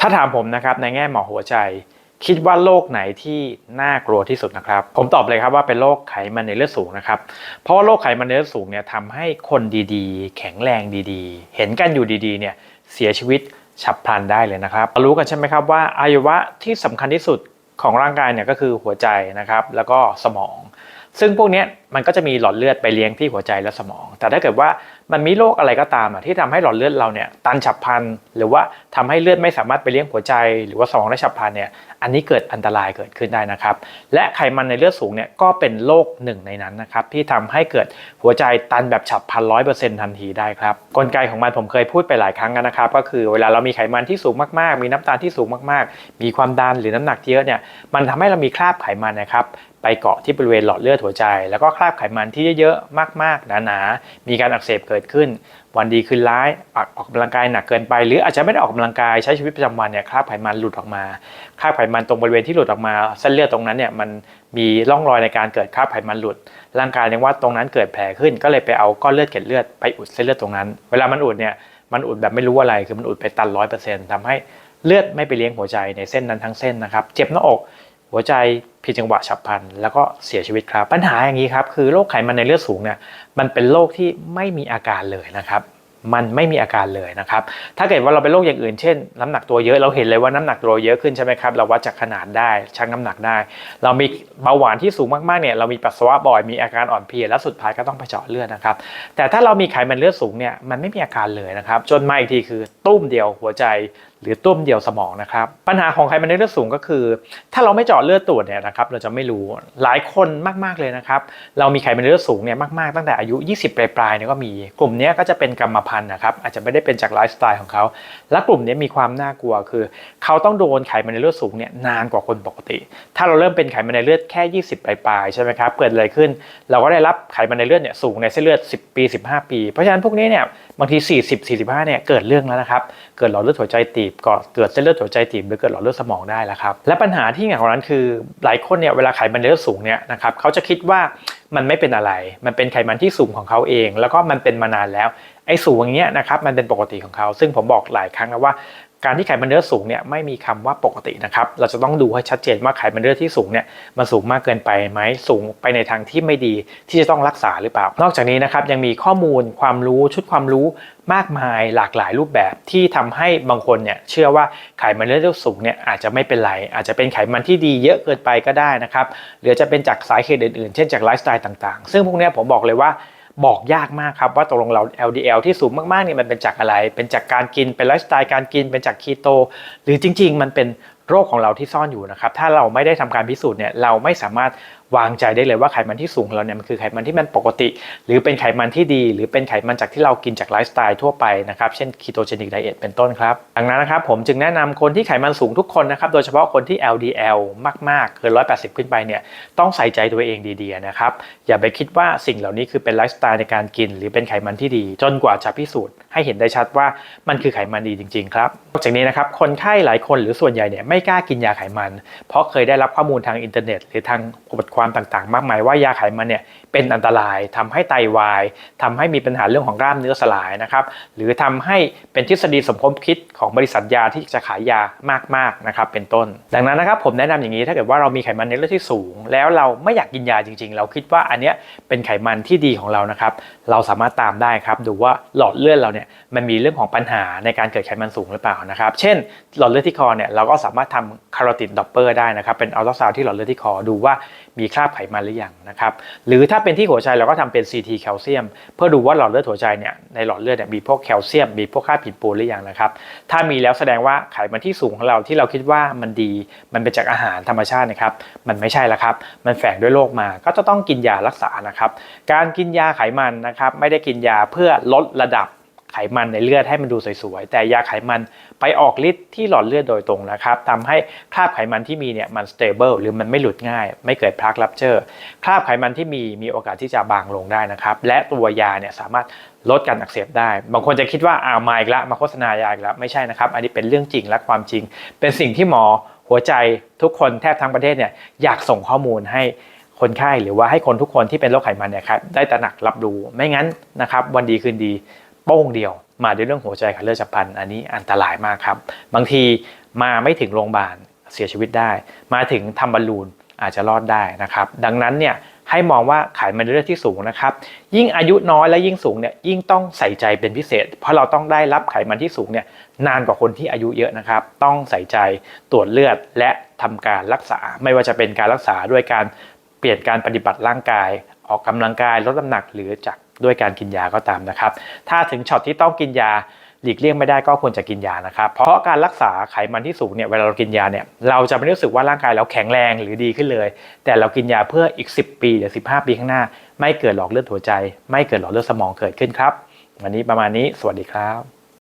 ถ้าถามผมนะครับในแง่หมอหัวใจ คิดว่าโรคไหนที่น่ากลัวที่สุดนะครับ ผมตอบเลยครับว่าเป็นโรคไขมันในเลือดสูงนะครับ เพราะว่าโรคไขมันในเลือดสูงเนี่ยทำให้คนดีๆ แข็งแรงดีๆ เห็นกันอยู่ดีๆเนี่ยเสียชีวิตฉับพลันได้เลยนะครับ รู้กันใช่ไหมครับว่าอวัยวะที่สำคัญที่สุดของร่างกายเนี่ยก็คือหัวใจนะครับ แล้วก็สมอง ซึ่งพวกนี้ มันก็จะมีหลอดเลือดไปเลี้ยงที่หัวใจและสมอง แต่ถ้าเกิดว่ามันมีโรคอะไรก็ตามอะที่ทำให้หลอดเลือดเราเนี่ยตันฉับพลันหรือว่าทำให้เลือดไม่สามารถไปเลี้ยงหัวใจ หรือว่าสมองได้ฉับพลันเนี่ยอันนี้เกิดอันตรายเกิดขึ้นได้นะครับ และไขมันในเลือดสูงเนี่ยก็เป็นโรคหนึ่งในนั้นนะครับที่ทำให้เกิดหัวใจตันแบบฉับพลันร้อยเปอร์เซ็นต์ทันทีได้ครับกลไกของมันผมเคยพูดไปหลายครั้งกันนะครับ ก็คือเวลาเรามีไขมันที่สูงมากๆ มีน้ำตาลที่สูงมากๆ มีความดันหรือน้ำหนักเยอะเนี่ยมันทำให้เรามีคราบไขมันนะครับไปเกาะที่บริเวณหลอดเลือดหัวใจแล้วก็ราบไขมันที่เยอะๆมากๆหนาๆมีการอักเสบเกิดขึ้น วันดีคืนร้ายออกกำลังกายหนักเกินไป หรืออาจจะไม่ได้ออกกำลังกายใช้ชีวิตประจำวันเนี่ยคราบไขมันหลุดออกมาคราบไขมันตรงบริเวณที่หลุดออกมาเส้นเลือดตรงนั้นเนี่ยมันมีร่องรอยในการเกิดคราบไขมันหลุด ร่างกายเรียกว่าตรงนั้นเกิดแผลขึ้น ก็เลยไปเอาก้อนเลือดเกล็ดเลือดไปอุดเส้นเลือดตรงนั้น เวลามันอุดเนี่ยมันอุดแบบไม่รู้อะไรคือมันอุดไปตันร้อยเปอร์เซ็นต์ทำให้เลือดไม่ไปเลี้ยงหัวใจในเส้นนั้นทั้งเส้นนะครับ เจ็บหน้าอก หัวใจผิดจังหวะฉับพลัน แล้วก็เสียชีวิตครับ ปัญหาอย่างนี้ครับคือโรคไขมันในเลือดสูงเนี่ยมันเป็นโรคที่ไม่มีอาการเลยนะครับมันไม่มีอาการเลยนะครับ ถ้าเกิดว่าเราเป็นโรคอย่างอื่น เช่น น้ำหนักตัวเยอะ เราเห็นเลยว่าน้ำหนักตัวเยอะขึ้นใช่ไหมครับ เราวัดจากขนาดได้ ชั่งน้ำหนักได้ เรามีเบาหวานที่สูงมากๆเนี่ย เรามีปัสสาวะบ่อย มีอาการอ่อนเพลีย และสุดท้ายก็ต้องไปเจาะเลือดนะครับ แต่ถ้าเรามีไขมันเลือดสูงเนี่ย มันไม่มีอาการเลยนะครับ จนมาอีกทีคือตุ้มเดียวหัวใจ หรือตุ้มเดียวสมองนะครับ ปัญหาของไขมันในเลือดสูงก็คือ ถ้าเราไม่เจาะเลือดตรวจเนี่ยนะครับ เราจะไม่รู้หลายคนมากๆเลยนะครับ เรามีไขมันในเลือดสูงเนี่ยมากๆตั้งแต่อายุ 20 ปลายๆเนี่ยก็มีกลุ่มนี้ก็จะเป็นกรรมพันธุ์นะครับ อาจจะไม่ได้เป็นจากไลฟ์สไตล์ของเขา และกลุ่มนี้มีความน่ากลัวคือ เขาต้องโดนไขมันในเลือดสูงเนี่ยนานกว่าคนปกติ ถ้าเราเริ่มเป็นไขมันในเลือดแค่ 20 ปลายๆใช่ไหมครับเกิดอะไรขึ้น เราก็ได้รับไขมันในเลือดเนี่ยสูงในเส้นเลือด 10 ปี 15 ปี เพราะฉะนั้นพวกนี้เนี่ยบางที 40 45เนี่ยเกิดเรื่องแล้วนะครับเกิดหลอดเลือดหัวใจตีบก่อเกิดเส้นเลือดหัวใจตีบหรือเกิดหลอดเลือดสมองได้แล้วครับและปัญหาที่หนักกว่านั้นคือหลายคนเนี่ยเวลาไขมันในเลือดสูงเนี่ยนะครับเขาจะคิดว่ามันไม่เป็นอะไร มันเป็นไขมันที่สูงของเขาเอง แล้วก็มันเป็นมานานแล้วไอ้สูงอย่างเงี้ยนะครับมันเป็นปกติของเขา ซึ่งผมบอกหลายครั้งแล้วว่า การที่ไขมันเลือดสูงเนี่ยไม่มีคำว่าปกตินะครับ เราจะต้องดูให้ชัดเจนว่าไขมันเลือดที่สูงเนี่ยมันสูงมากเกินไปไหมสูงไปในทางที่ไม่ดีที่จะต้องรักษาหรือเปล่า นอกจากนี้นะครับยังมีข้อมูลความรู้ชุดความรู้มากมายหลากหลายรูปแบบที่ทำให้บางคนเนี่ยเชื่อว่าไขมันเลือดสูงเนี่ยอาจจะไม่เป็นไร อาจจะเป็นไขมันที่ดีเยอะเกินไปก็ได้นะครับหรือจะเป็นจากสาเหตุอื่นๆ เช่นจากไลฟ์สไตล์ต่างๆ ซึ่งพวกนี้ผมบอกเลยว่า บอกยากมากครับว่าตกลงเรา LDL ที่สูงมากๆเนี่ยมันเป็นจากอะไร เป็นจากการกินเป็นไลฟ์สไตล์การกินเป็นจากคีโต หรือจริง ๆ มันเป็นโรคของเราที่ซ่อนอยู่นะครับ ถ้าเราไม่ได้ทำการพิสูจน์เนี่ยเราไม่สามารถ วางใจได้เลยว่าไขมันที่สูงของเราเนี่ยมันคือไขมันที่มันปกติ หรือเป็นไขมันที่ดี หรือเป็นไขมันจากที่เรากินจากไลฟ์สไตล์ทั่วไปนะครับเช่นคีโตเจนิกไดเอทเป็นต้นครับดังนั้นนะครับผมจึงแนะนำคนที่ไขมันสูงทุกคนนะครับโดยเฉพาะคนที่ LDL มากๆเกิน180 ขึ้นไปเนี่ยต้องใส่ใจตัวเองดีๆนะครับอย่าไปคิดว่าสิ่งเหล่านี้คือเป็นไลฟ์สไตล์ในการกิน หรือเป็นไขมันที่ดี จนกว่าจะพิสูจน์ให้เห็นได้ชัดว่ามันคือไขมันดีจริงๆครับนอกจากนี้นะครับคนไข้หลายคนหรือส่วนใหญ่เนี่ยไม่กล้ากินยาไขมัน เพราะเคยได้รับข้อมูลทางอินเทอร์เน็ต หรือทางบทความความต่างๆ มากมายว่ายาไขมันเนี่ยเป็นอันตรายทำให้ไตวายทำให้มีปัญหาเรื่องของกล้ามเนื้อสลายนะครับหรือทำให้เป็นทฤษฎีสมคบคิดของบริษัทยาที่จะขายยามากๆนะครับเป็นต้น ดังนั้นนะครับผมแนะนำอย่างนี้ถ้าเกิดว่าเรามีไขมันในเลือดที่สูง แล้วเราไม่อยากกินยาจริง ๆ เราคิดว่าอันเนี้ยเป็นไขมันที่ดีของเรานะครับเราสามารถตามได้ครับดูว่าหลอดเลือดเราเนี่ยมันมีเรื่องของปัญหาในการเกิดไขมันสูงหรือเปล่านะครับเช่น หลอดเลือดที่คอเนี่ยเราก็สามารถทำคาร์โรติดดอปเปอร์ได้นะครับเป็นอัลตราซาวด์ที่หลอดเลือดที่คอดูว่ามีคราบไขมันหรือยังนะครับหรือถ้าเป็นที่หัวใจเราก็ทำเป็น CT แคลเซียม เพื่อดูว่าหลอดเลือดหัวใจเนี่ยในหลอดเลือดเนี่ยมีพวกแคลเซียม มีพวกค่าผิดปูนหรือยังนะครับถ้ามีแล้วแสดงว่าไขมันที่สูงของเราที่เราคิดว่ามันดี มันเป็นจากอาหารธรรมชาตินะครับมันไม่ใช่แล้วครับ มันแฝงด้วยโรคมาก็จะต้องกินยารักษานะครับการกินยาไขมันนะครับไม่ได้กินยาเพื่อลดระดับ ไขมันในเลือดให้มันดูสวยๆ แต่ยาไขมันไปออกฤทธิ์ที่หลอดเลือดโดยตรงนะครับทำให้คราบไขมันที่มีเนี่ยมัน stable หรือมันไม่หลุดง่าย ไม่เกิดพลักลับเจอร์คราบไขมันที่มีมีโอกาสที่จะบางลงได้นะครับ และตัวยาเนี่ยสามารถลดการอักเสบได้ บางคนจะคิดว่าอ้าวมาอีกล้วมาโฆษณายาอีกแล้วไม่ใช่นะครับ อันนี้เป็นเรื่องจริงและความจริง เป็นสิ่งที่หมอหัวใจทุกคนแทบทั้งประเทศเนี่ยอยากส่งข้อมูลให้คนไข้หรือว่าให้คนทุกคนที่เป็นโรคไขมันเนี่ยครับได้ตระหนักรับรู้ไม่งั้นนะครับวันดีคืนดี โป้งเดียว มาด้วยเรื่องหัวใจกับเลือดฉับพลันอันนี้อันตรายมากครับ บางทีมาไม่ถึงโรงพยาบาลเสียชีวิตได้ มาถึงทำบอลลูนอาจจะรอดได้นะครับ ดังนั้นเนี่ยให้มองว่าไขมันเลือดที่สูงนะครับ ยิ่งอายุน้อยและยิ่งสูงเนี่ยยิ่งต้องใส่ใจเป็นพิเศษ เพราะเราต้องได้รับไขมันที่สูงเนี่ยนานกว่าคนที่อายุเยอะนะครับ ต้องใส่ใจตรวจเลือดและทำการรักษา ไม่ว่าจะเป็นการรักษาด้วยการเปลี่ยนการปฏิบัติร่างกาย ออกกำลังกายลดน้ำหนักหรือจาก ด้วยการกินยาก็ตามนะครับ ถ้าถึงช็อตที่ต้องกินยาหลีกเลี่ยงไม่ได้ก็ควรจะกินยานะครับ เพราะการรักษาไขมันที่สูงเนี่ยเวลาเรากินยาเนี่ยเราจะไม่รู้สึกว่าร่างกายเราแข็งแรงหรือดีขึ้นเลย แต่เรากินยาเพื่ออีก 10 ปีหรือ15 ปีข้างหน้า ไม่เกิดหลอดเลือดหัวใจ ไม่เกิดหลอดเลือดสมองเกิดขึ้นครับ วันนี้ประมาณนี้สวัสดีครับ